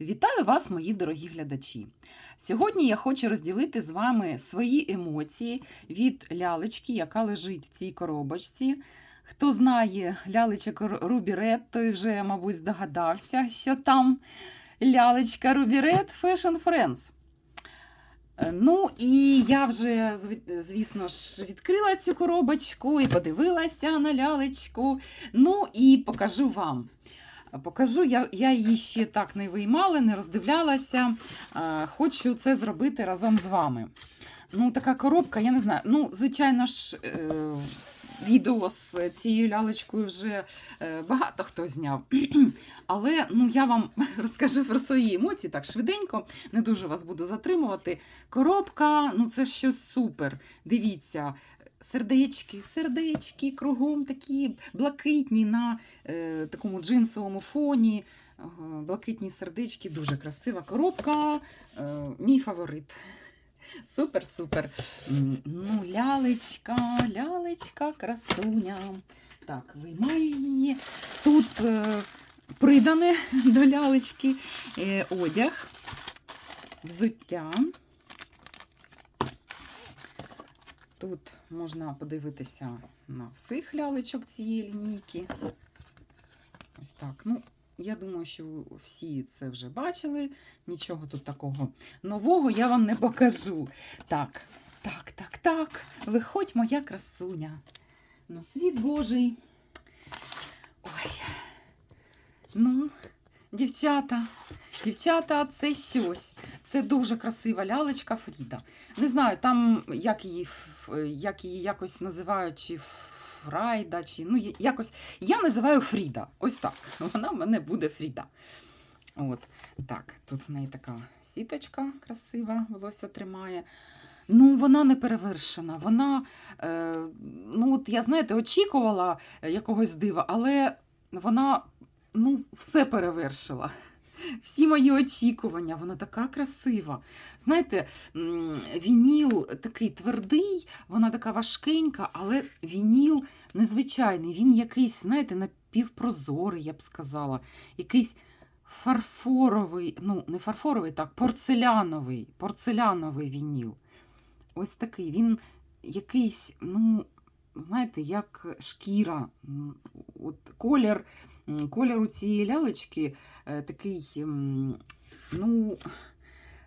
Вітаю вас, мої дорогі глядачі! Сьогодні я хочу розділити з вами свої емоції від лялечки, яка лежить в цій коробочці. Хто знає лялечок Рубірет, той вже, мабуть, здогадався, що там лялечка Рубірет Fashion Friends. Е, Ну і я вже, звісно ж, відкрила цю коробочку і подивилася на лялечку. Ну і покажу вам. Покажу, я, я її ще так не виймала, не роздивлялася. Хочу це зробити разом з вами. Ну, така коробка, я не знаю. Ну, звичайно ж, е, відео з цією лялечкою вже е, багато хто зняв. Але ну, я вам розкажу про свої емоції так швиденько, не дуже вас буду затримувати. Коробка, ну це щось супер. Дивіться. Сердечки, сердечки, кругом такі блакитні на е, такому джинсовому фоні. Блакитні сердечки, дуже красива коробка. Е, мій фаворит. Супер, супер. Ну, лялечка, лялечка, красуня. Так, виймаю її. Тут е, придане до лялечки е, одяг, взуття. Тут можна подивитися на всіх лялечок цієї лінійки. Ось так. Ну, я думаю, що всі це вже бачили. Нічого тут такого нового я вам не покажу. Так, так, так, так. Виходь, моя красуня. На світ Божий. Ой. Ну, дівчата, дівчата, це щось. Це дуже красива лялечка Фріда. Не знаю, там як її, як її якось називають, чи Фрайда, чи ну якось. Я називаю Фріда. Ось так. Вона в мене буде Фріда. От так, тут в неї така сіточка красива, волосся тримає. Ну, вона не перевершена. Вона, е, ну, от я знаєте, очікувала е, якогось дива, але вона ну, все перевершила. Всі мої очікування, вона така красива. Знаєте, вініл такий твердий, вона така важкенька, але вініл незвичайний. Він якийсь, знаєте, напівпрозорий, я б сказала. Якийсь фарфоровий, ну, не фарфоровий, так, порцеляновий, порцеляновий вініл. Ось такий. Він якийсь, ну, знаєте, як шкіра. От колір, колір у цієї лялечки е, такий, ну,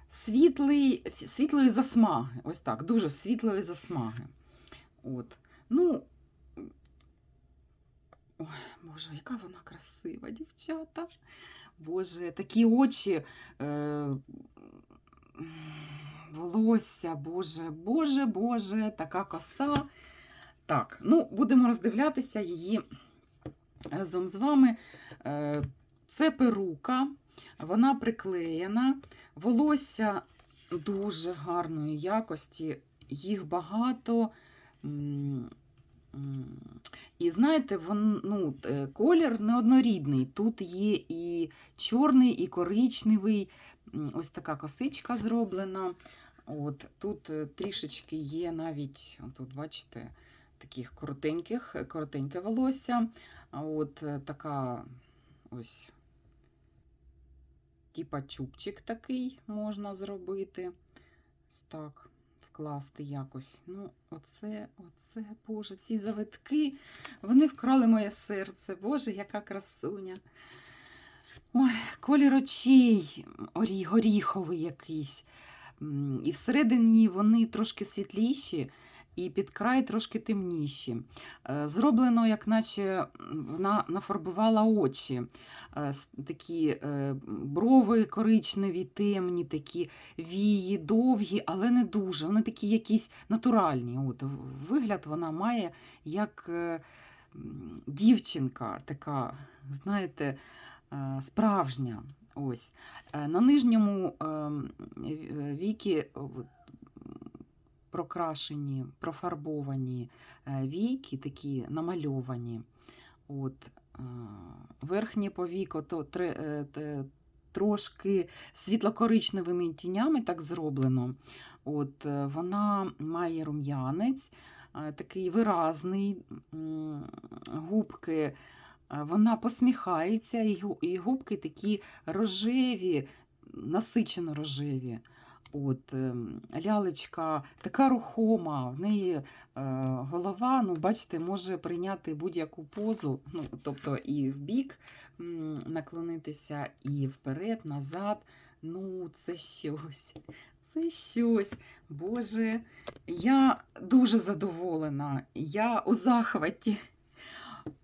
світлий, світлої засмаги. Ось так, дуже світлої засмаги. От. Ну, ой, Боже, яка вона красива, дівчата. Боже, такі очі, е, волосся, Боже, Боже, Боже, така коса. Так, ну, будемо роздивлятися її разом з вами. Е, Це перука, вона приклеєна, волосся дуже гарної якості, їх багато. І знаєте, вон, ну, е, колір неоднорідний. Тут є і чорний, і коричневий. Ось така косичка зроблена. От, тут е, трішечки є навіть, тут бачите, таких коротеньких, коротеньке волосся. От е, така ось типа чубчик такий можна зробити. Ось так, вкласти якось. Ну, оце, оце, Боже, ці завитки, вони вкрали моє серце. Боже, яка красуня. Ой, колір очей орі, горіховий якийсь. І всередині вони трошки світліші, і під край трошки темніші. Е, Зроблено, як наче вона нафарбувала очі. Е, Такі е, брови коричневі, темні, такі вії, довгі, але не дуже. Вони такі якісь натуральні. От, вигляд вона має як дівчинка, така, знаєте, справжня. Ось. Е, На нижньому ем, віки прокрашені, профарбовані е, війки, такі намальовані. От, е, верхнє повіко то е, трошки світло-коричневими тінями так зроблено. От, е, вона має рум'янець, е, такий виразний, губки Е, Вона посміхається, і губки такі рожеві, насичено рожеві. От, ем, лялечка така рухома, в неї е, голова, ну, бачите, може прийняти будь-яку позу, ну, тобто і в бік наклонитися, і вперед, назад. Ну, це щось. Це щось. Боже, я дуже задоволена. Я у захваті.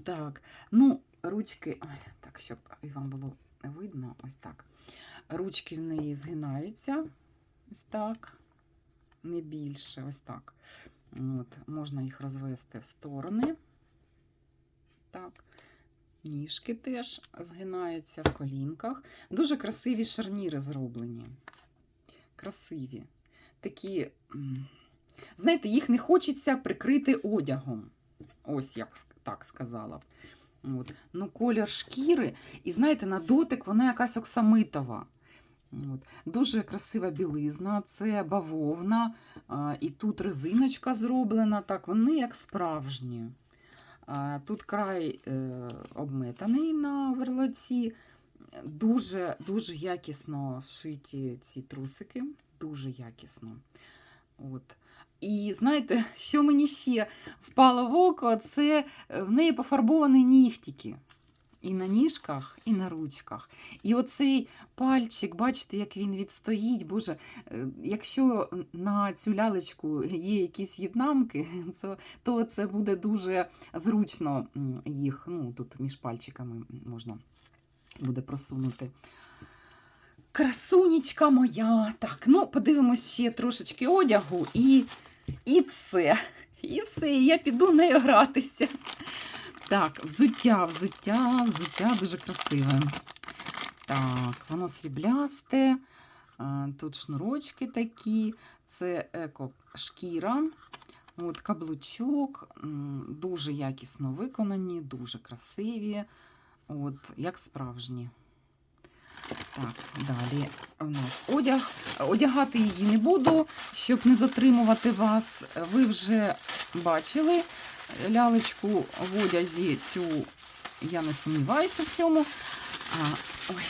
Так, ну, ручки. Ой, так, щоб і вам було видно, ось так. Ручки в неї згинаються. Ось так. Не більше, ось так. От, можна їх розвести в сторони. Так. Ніжки теж згинаються в колінках. Дуже красиві шарніри зроблені. Красиві. Такі, знаєте, їх не хочеться прикрити одягом. Ось я б так сказала. От. Ну, колір шкіри, і знаєте, на дотик вона якась оксамитова. От. Дуже красива білизна, це бавовна, а, і тут резиночка зроблена, так, вони як справжні. А, Тут край е, обметаний на верлоці. Дуже, дуже якісно шиті ці трусики, дуже якісно. От. І знаєте, що мені ще впало в око, це е, в неї пофарбовані нігтики. І на ніжках, і на ручках. І оцей пальчик, бачите, як він відстоїть. Боже, е, якщо на цю лялечку є якісь в'єтнамки, то це буде дуже зручно їх. Ну, тут між пальчиками можна буде просунути. Красунечка моя. Так, ну подивимось ще трошечки одягу і, і все. І все, і я піду нею гратися. Так, взуття, взуття, взуття дуже красиве. Так, воно сріблясте. Тут шнурочки такі, це еко-шкіра. От каблучок, дуже якісно виконані, дуже красиві, от, як справжні. Так, далі у нас одяг. Одягати її не буду, щоб не затримувати вас. Ви вже бачили лялечку в одязі цю, я не сумніваюся в цьому. А, ой,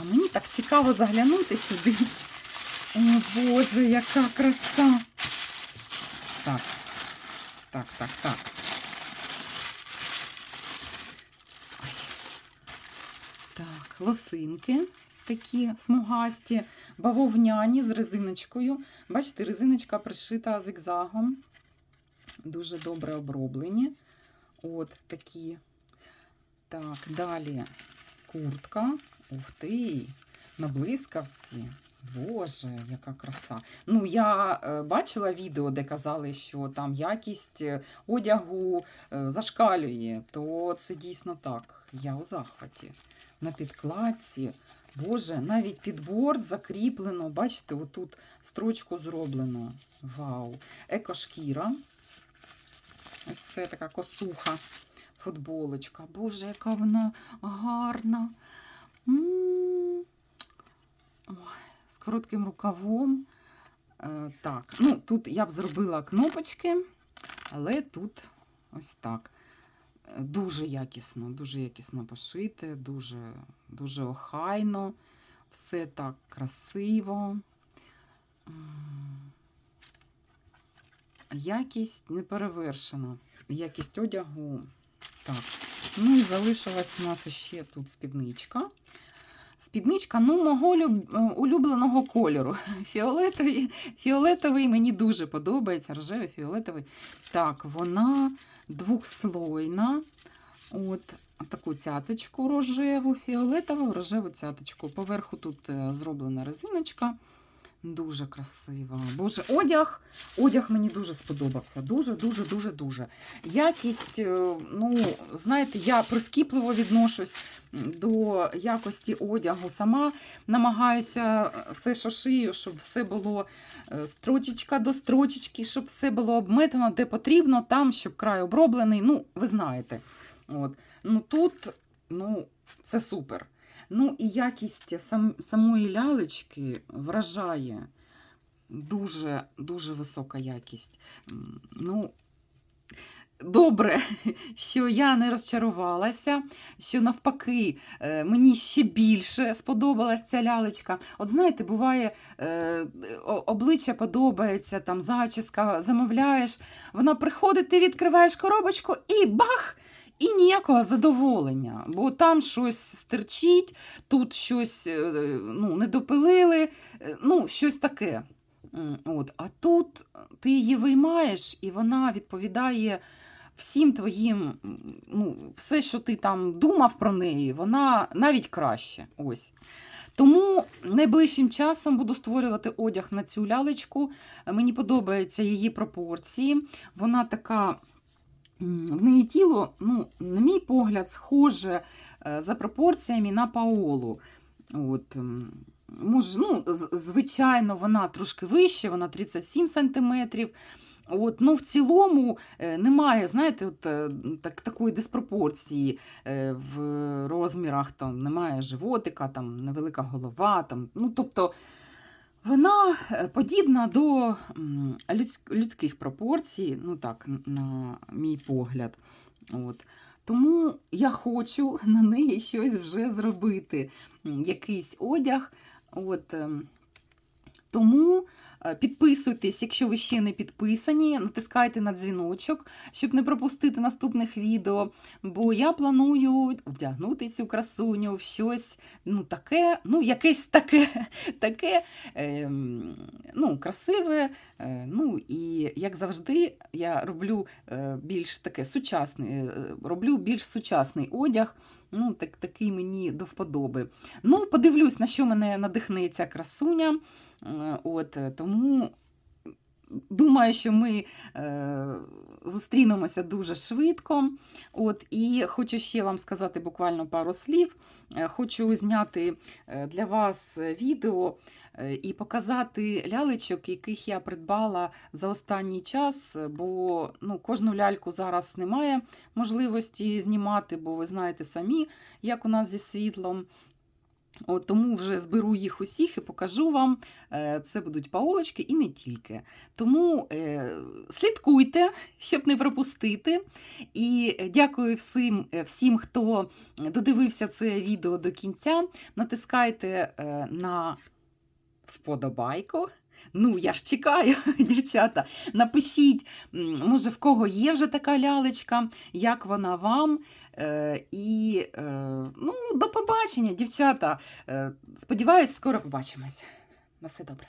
а мені так цікаво заглянути сюди. О Боже, яка краса! Так, так, так, так. Ой. Так, лосинки такі смугасті, бавовняні з резиночкою. Бачите, резиночка пришита зигзагом. Дуже добре оброблені. От такі. Так, далі куртка. Ух ти! На блискавці. Боже, яка краса. Ну, я е, бачила відео, де казали, що там якість е, одягу е, зашкалює, то це дійсно так. Я у захваті. На підкладці. Боже, навіть підборд закріплено. Бачите, отут строчку зроблено. Вау! Екошкіра. Ось це така косуха, футболочка. Боже, яка вона гарна. Ой, з коротким рукавом. Е, так, ну тут я б зробила кнопочки, але тут ось так. Дуже якісно, дуже якісно пошите, дуже, дуже охайно, все так красиво. Якість не перевершена. Якість одягу. Так. Ну і залишилась у нас ще тут спідничка. Спідничка, ну, мого е, улюбленого кольору. Фіолетовий, фіолетовий мені дуже подобається, рожевий фіолетовий. Так, вона двохслойна. От таку цяточку рожеву, фіолетову, рожеву цяточку. Поверху тут е, зроблена резиночка. Дуже красиво. Боже, одяг. Одяг мені дуже сподобався. Дуже, дуже. Якість, е, ну, знаєте, я прискіпливо відношусь до якості одягу. Сама намагаюся все, що шию, щоб все було е, строчечка до строчечки, щоб все було обметано, де потрібно, там, щоб край оброблений. Ну, ви знаєте. От. Ну тут, ну, це супер. Ну і якість сам, самої лялечки вражає. Дуже, дуже висока якість. Ну, добре, що я не розчарувалася, що навпаки е, мені ще більше сподобалась ця лялечка. От знаєте, буває, е, обличчя подобається, там зачіска, замовляєш, вона приходить, ти відкриваєш коробочку і бах! І ніякого задоволення, бо там щось стерчить, тут щось е, ну, не допилили, е, ну, щось таке. От. А тут ти її виймаєш, і вона відповідає всім твоїм, ну, все, що ти там думав про неї, вона навіть краще. Ось. Тому найближчим часом буду створювати одяг на цю лялечку. Мені подобаються її пропорції. Вона така. В неї тіло, ну, на мій погляд, схоже е, за пропорціями на Паолу. От, може, ну, звичайно, вона трошки вища, вона 37 сантиметрів. От, ну, в цілому е, немає, знаєте, от, е, так, такої диспропорції в розмірах, там, немає животика, там, невелика голова. Там, ну, тобто, вона е, подібна до людських пропорцій, ну так, на мій погляд. От. Тому я хочу на неї щось вже зробити, якийсь одяг. От, ем, тому підписуйтесь, якщо ви ще не підписані, натискайте на дзвіночок, щоб не пропустити наступних відео. Бо я планую вдягнути цю красуню в щось ну, таке, ну, якесь таке, таке ем, ну, красиве. Е, ну, і як завжди, я роблю е, більш таке сучасний, е, роблю більш сучасний одяг. Ну, так, такий мені до вподоби. Ну, подивлюсь, на що мене надихне ця красуня. Е, От, е, тому думаю, що ми е, зустрінемося дуже швидко. От, і хочу ще вам сказати буквально пару слів. Е, Хочу зняти е, для вас відео е, і показати лялечок, яких я придбала за останній час, бо ну, кожну ляльку зараз немає можливості знімати, бо ви знаєте самі, як у нас зі світлом. От, тому вже зберу їх усіх і покажу вам. Е, Це будуть паолочки і не тільки. Тому е, слідкуйте, щоб не пропустити. І дякую всім, е, всім, хто додивився це відео до кінця. Натискайте е, на вподобайку. Ну, я ж чекаю, дівчата. Напишіть, може, в кого є вже така лялечка, як вона вам. Е, і е, ну, до побачення, дівчата. Е, сподіваюсь, скоро побачимось. На все добре.